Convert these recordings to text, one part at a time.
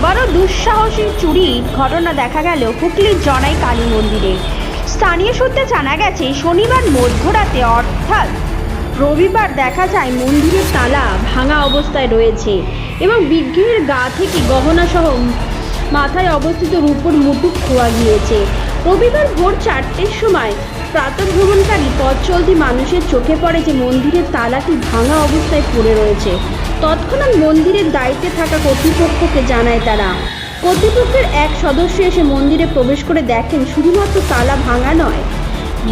আবারও দুঃসাহসী চুরি ঘটনা দেখা গেল হুগলির জনাই কালী মন্দিরে। স্থানীয় সূত্রে জানা গেছে, শনিবার মধ্যরাতে অর্থাৎ রবিবার দেখা যায় মন্দিরের তালা ভাঙা অবস্থায় রয়েছে এবং বিগ্রহের গা থেকে গহনা সহ মাথায় অবস্থিত রূপোর মুটুক খোয়া গিয়েছে। রবিবার ভোর চারটের সময় প্রাতঃভ্রমণকারী পথ চলতি মানুষের চোখে পড়ে যে মন্দিরের তালাটি ভাঙা অবস্থায় পড়ে রয়েছে। তৎক্ষণাৎ মন্দিরের দায়িত্বে থাকা কর্তৃপক্ষকে জানায় তারা। কর্তৃপক্ষের এক সদস্য এসে মন্দিরে প্রবেশ করে দেখেন শুধুমাত্র তালা ভাঙা নয়,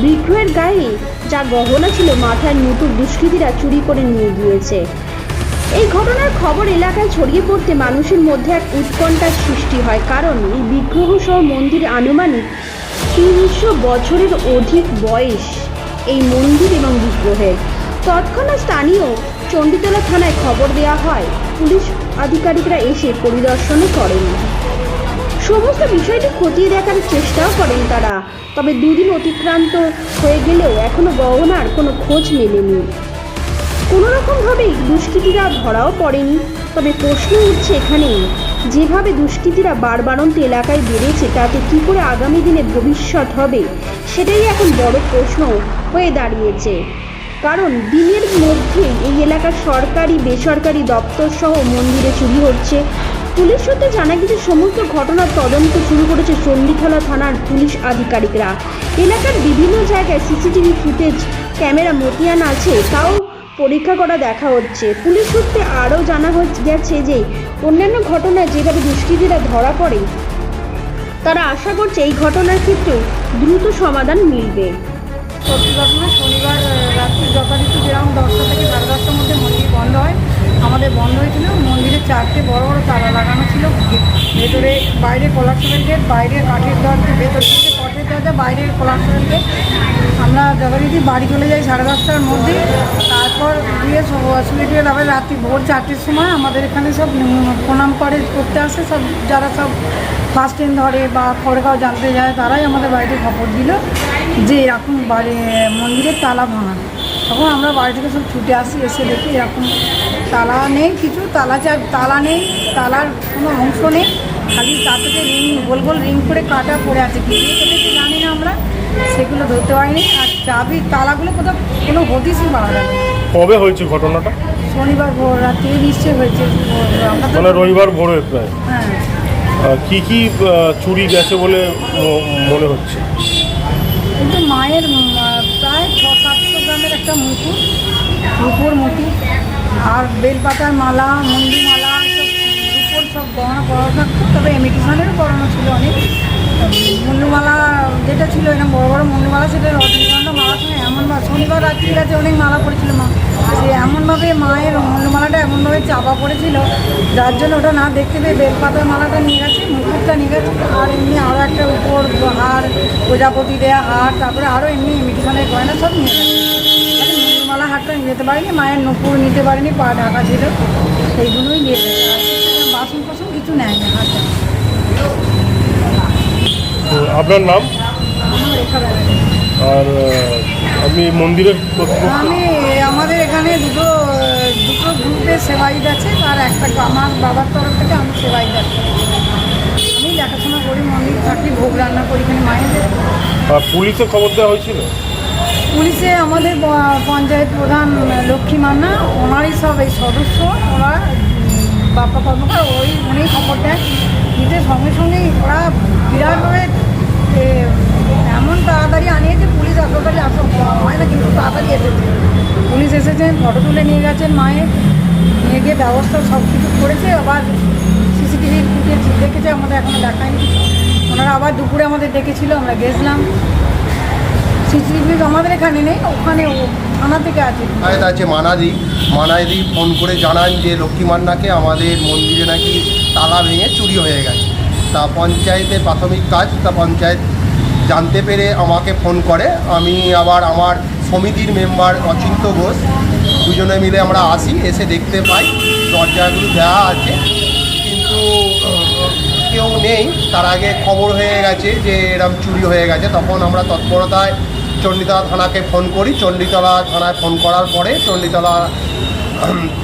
বিগ্রহের গায়ে যা গহনা ছিল মাথার মুটুক দুষ্কৃতীরা চুরি করে নিয়ে গিয়েছে। এই ঘটনার খবর এলাকায় ছড়িয়ে পড়তে মানুষের মধ্যে এক উৎকণ্ঠার সৃষ্টি হয়, কারণ এই বিগ্রহ সহ মন্দির আনুমানিক তিনশো বছরের অধিক বয়স এই মন্দির এবং বিগ্রহের। তৎক্ষণাৎ স্থানীয় চণ্ডীতলা থানায় খবর দেওয়া হয়, পুলিশ আধিকারিকরা এসে পরিদর্শনও করেন। সমস্ত বিষয়টি খতিয়ে দেখার চেষ্টাও করেন তারা, তবে দুদিন অতিক্রান্ত হয়ে গেলেও এখনও গহনার কোনো খোঁজ মেলেনি। কোনো রকমভাবেই দুষ্কৃতীরা ধরাও পড়েনি, তবে প্রশ্ন উঠছে এখানেই, যেভাবে দুষ্কৃতীরা বারবারন্ত এলাকায় বেড়েছে তাতে কী করে আগামী দিনে ভবিষ্যৎ হবে, সেটাই এখন বড় প্রশ্ন হয়ে দাঁড়িয়েছে। কারণ দিনের মধ্যে এই এলাকার সরকারি, বেসরকারি দপ্তর সহ মন্দিরে চুরি হচ্ছে। পুলিশ সূত্রে জানা গেছে সমস্ত ঘটনার তদন্ত শুরু করেছে চণ্ডীতলা থানার পুলিশ আধিকারিকরা। এলাকার বিভিন্ন জায়গায় সিসিটিভি ফুটেজ, ক্যামেরা মতিয়ান আছে, তাও পরীক্ষা করা দেখা হচ্ছে। পুলিশ সূত্রে আরও জানা গেছে যে, অন্যান্য ঘটনায় যেভাবে দুষ্কৃতীরা ধরা পড়ে, তারা আশা করছে এই ঘটনার ক্ষেত্রেও দ্রুত সমাধান মিলবে। শনিবার রাত্রি যথারীতি যেরকম দশটা থেকে সাড়ে দশটার মধ্যে মন্দির বন্ধ হয়। আমাদের বন্ধ হয়েছিল, মন্দিরে চারটে বড় বড় তালা লাগানো ছিল। ভেতরে বাইরে কলাপসের গেট বাইরে কাঠের দরজা, ভেতর থেকে কাঠের দরজা, বাইরে কলাপসের গেট আমরা যথারীতি বাড়ি চলে যাই সাড়ে দশটার মধ্যে। তারপর গিয়ে সব অসুবিধা আবার রাত্রি ভোর চারটের সময় আমাদের এখানে সব প্রণাম করে, করতে আসে সব, যারা সব ফার্স্ট ট্রেন ধরে বা কাগজ জানতে যায়, তারাই আমাদের বাড়িতে খবর দিল যে এরকম বাড়ি, মন্দিরের তালা ভাঙা। তখন আমরা বাড়ি থেকে সব ছুটে আসি এসে দেখি এরকম তালা নেই কিছু তালা চা তালা নেই তালার কোনো অংশ নেই খালি তার থেকে রিং গোল গোল রিং করে কাটা পড়ে আছে। কি কেটেছে জানি না আমরা সেগুলো ধরতে পারিনি। আর চাবি তালাগুলো কোথাও কোনো হদিসই পাওয়া। কবে হয়েছে ঘটনাটা? শনিবার ভোর রাত্রে নিশ্চয় হয়েছে। মানে রবিবার ভোরে প্রায়। হ্যাঁ। কি কি চুরি গেছে বলে মনে হচ্ছে? কিন্তু মায়ের একটা মুকুট, রূপোর মুকুট, আর বেলপাতার মালা, মন্দির মালা সব রূপোর সব গহনা পরা থাকতো, তবে এমিটেশনেরও পরানো ছিল অনেক। মুন্ডুমালা যেটা ছিল, এরকম বড় বড় মুন্ডুমালা সেটা রজনীগন্ধা মালা সঙ্গে এমনভাবে শনিবার রাত্রি কাছে অনেক মালা পড়েছিল মা। সে এমনভাবে মায়ের মুন্ডুমালাটা এমনভাবে চাপা পড়েছিল, যার জন্য ওটা না দেখতে পেয়ে বেলপাতার মালাটা নিয়ে গেছে, মুকুটটা নিয়ে গেছে, আর এমনি আরও একটা উপর হার, প্রজাপতি দেয়া হার, তারপরে আরও এমনি ইমিটেশনের গয়না সব নিয়ে গেছে। হারটা যেতে পারিনি মায়ের নুপুর নিতে পারিনি পা ঢাকা ছিল। সেইগুলোই নিয়ে বাসন কোসন কিছু নেয় না হাতে আপনার নাম? আর আপনি মন্দিরের আমি আমাদের এখানে দুটো দুটো গ্রুপের সেবাইট আছে আর একটা আমার বাবার তরফ থেকে আমি সেবাইট আছি। আমি দেখাশোনা করি মন্দির থাকি ভোগ রান্না করি এখানে মায়ের আর পুলিশে খবর দেওয়া হয়েছিল? পুলিশে আমাদের পঞ্চায়েত প্রধান লক্ষ্মী মান্না ওনারই সব এই সদস্য উম, বাপ্পা কর্মকার ওই উনি খবর দেয় দিতে সঙ্গে সঙ্গেই ওরা বিরাটভাবে এমন তাড়াতাড়ি আনিয়েছে পুলিশ এতটাই আসো হয় না কিন্তু তাড়াতাড়ি এসেছে। পুলিশ এসেছেন ফটো তুলে নিয়ে গেছেন মায়ের নিয়ে গিয়ে ব্যবস্থা সব কিছু করেছে আবার সিসিটিভি ফুটেজ দেখেছে আমাদের এখনও দেখায়নি। ওনারা আবার দুপুরে আমাদের ডেকেছিল আমরা গেছিলাম। সিসিটিভি আমাদের এখানে নেই, ওখানে থানা থেকে আছে। মানাদি মানাদি ফোন করে জানান যে লক্ষ্মী মান্নাকে আমাদের মন্দিরে নাকি তালা ভেঙে চুরি হয়ে গেছে। তা পঞ্চায়েতের প্রাথমিক কাজ, তা পঞ্চায়েত জানতে পেরে আমাকে ফোন করে। আমি আবার আমার সমিতির মেম্বার অচিন্ত ঘোষ, দুজনে মিলে আমরা আসি, এসে দেখতে পাই। দরজাগুলো দেওয়া আছে, কিন্তু কেউ নেই। তার আগে খবর হয়ে গেছে যে এরম চুরি হয়ে গেছে। তখন আমরা তৎপরতায় চণ্ডীতলা থানাকে ফোন করি। চণ্ডীতলা থানায় ফোন করার পরে চণ্ডীতলা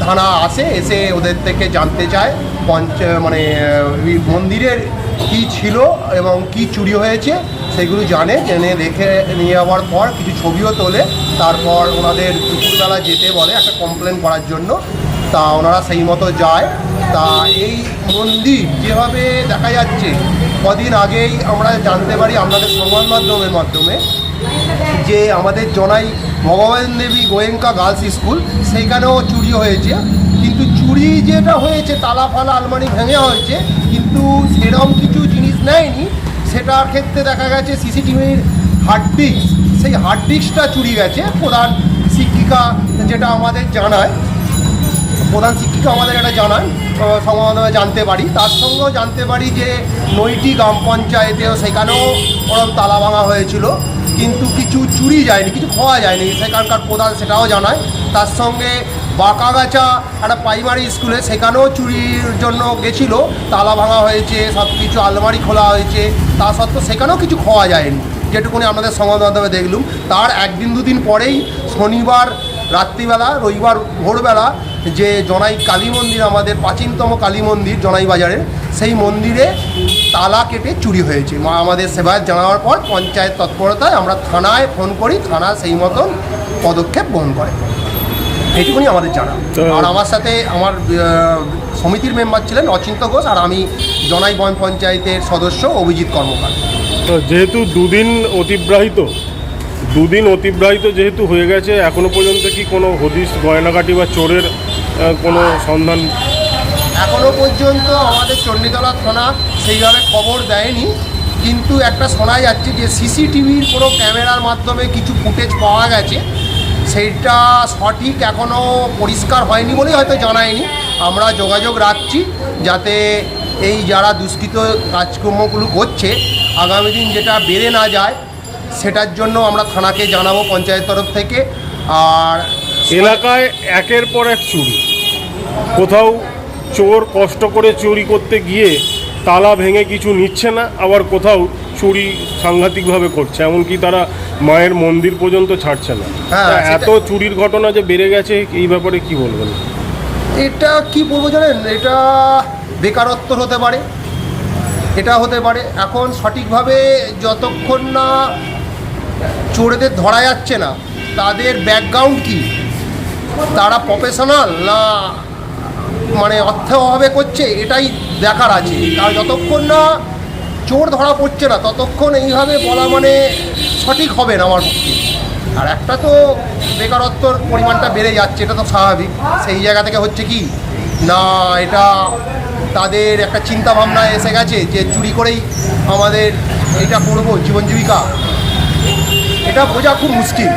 থানা আসে, এসে ওদের থেকে জানতে চায় পঞ্চ মানে মন্দিরের কি ছিল এবং কি চুরি হয়েছে সেগুলো জানে, জেনে দেখে নিয়ে যাওয়ার পর কিছু ছবিও তোলে। তারপর ওনাদের দুপুরবেলা যেতে বলে একটা কমপ্লেন করার জন্য। তা ওনারা সেই মতো যায়। তা এই মন্দির যেভাবে দেখা যাচ্ছে, কদিন আগেই আমরা জানতে পারি আপনাদের সংবাদ মাধ্যমের মাধ্যমে যে আমাদের জনাই ভগবান দেবী গোয়েঙ্কা গার্লস স্কুল, সেইখানেও চুরি হয়েছে। কিন্তু চুরি যেটা হয়েছে, তালা ফালা আলমারি ভেঙে হয়েছে, কিন্তু সেরকম কিছু জিনিস নেয়নি। সেটার ক্ষেত্রে দেখা গেছে সিসিটিভির হার্ড ডিস্ক সেই হার্ড ডিস্কটা চুরি গেছে। প্রধান শিক্ষিকা যেটা আমাদের জানায়, প্রধান শিক্ষিকা আমাদের এটা জানান সংবাদ জানতে পারি। তার সঙ্গেও জানতে পারি যে নৈটি গ্রাম পঞ্চায়েতেও সেখানেও ওরম তালা ভাঙা হয়েছিল। কিন্তু কিছু চুরি যায়নি, কিছু খোয়া যায়নি। সেখানকার প্রধান সেটাও জানায়। তার সঙ্গে বাঁকাগাছা, একটা প্রাইমারি স্কুলে সেখানেও চুরির জন্য গেছিল। তালা ভাঙা হয়েছে সব কিছু আলমারি খোলা হয়েছে। তা সত্ত্বেও সেখানেও কিছু খোয়া যায়নি। যেটুকুনি আমাদের সংবাদ মাধ্যমে দেখলুম। তার একদিন দুদিন পরেই শনিবার রাত্রিবেলা, রবিবার ভোরবেলা যে জনাই কালী মন্দির আমাদের প্রাচীনতম কালী মন্দির জনাই বাজারে সেই মন্দিরে তালা কেটে চুরি হয়েছে। মা আমাদের সেবায়ত জানানোর পর পঞ্চায়েত তৎপরতায় আমরা থানায় ফোন করি থানা সেই মতন পদক্ষেপ গ্রহণ করে। এইটুকুনি আমাদের জানা। আর আমার সাথে আমার সমিতির মেম্বার ছিলেন অচিন্ত ঘোষ আর আমি জনাই বন পঞ্চায়েতের সদস্য অভিজিৎ কর্মকার। তো যেহেতু দুদিন অতিবাহিত দুদিন অতিবাহিত যেহেতু হয়ে গেছে, এখনও পর্যন্ত কি কোনো হদিস গয়নাকাটি বা চোরের কোনো সন্ধান? এখনও পর্যন্ত আমাদের চণ্ডীতলা থানা সেইভাবে খবর দেয়নি, কিন্তু একটা শোনা যাচ্ছে যে সিসিটিভির কোনো ক্যামেরার মাধ্যমে কিছু ফুটেজ পাওয়া গেছে। সেইটা সঠিক এখনও পরিষ্কার হয়নি বলেই হয়তো জানায়নি। আমরা যোগাযোগ রাখছি যাতে এই যারা দুষ্কৃত কাজকর্মগুলো করছে, আগামী দিন যেটা বেড়ে না যায় সেটার জন্য আমরা থানাকে জানাব পঞ্চায়েত তরফ থেকে। আর এলাকায় একের পর এক চুরি। কোথাও চোর কষ্ট করে চুরি করতে গিয়ে তালা ভেঙে কিছু নিচ্ছে না আবার কোথাও চুরি সাংঘাতিকভাবে করছে এমনকি তারা মায়ের মন্দির পর্যন্ত ছাড়ছে না। হ্যাঁ, এত চুরির ঘটনা যে বেড়ে গেছে এই ব্যাপারে কি বলবেন? এটা কি বলব জানেন? এটা বেকারত্ব হতে পারে। এটা হতে পারে। এখন সঠিকভাবে যতক্ষণ না চোরেদের ধরা যাচ্ছে না। তাদের ব্যাকগ্রাউন্ড কি? তারা প্রফেশনাল না মানে অর্থ অভাবে করছে? এটাই দেখার আছে। কারণ যতক্ষণ না চোর ধরা পড়ছে না, ততক্ষণ এইভাবে বলা মানে সঠিক হবে না আমার পক্ষে। আর একটা তো বেকারত্বর পরিমাণটা বেড়ে যাচ্ছে, এটা তো স্বাভাবিক। সেই জায়গা থেকে হচ্ছে কি? না, এটা তাদের একটা চিন্তা ভাবনা এসে গেছে যে চুরি করেই আমাদের এটা করব জীবন জীবিকা এটা বোঝা খুব মুশকিল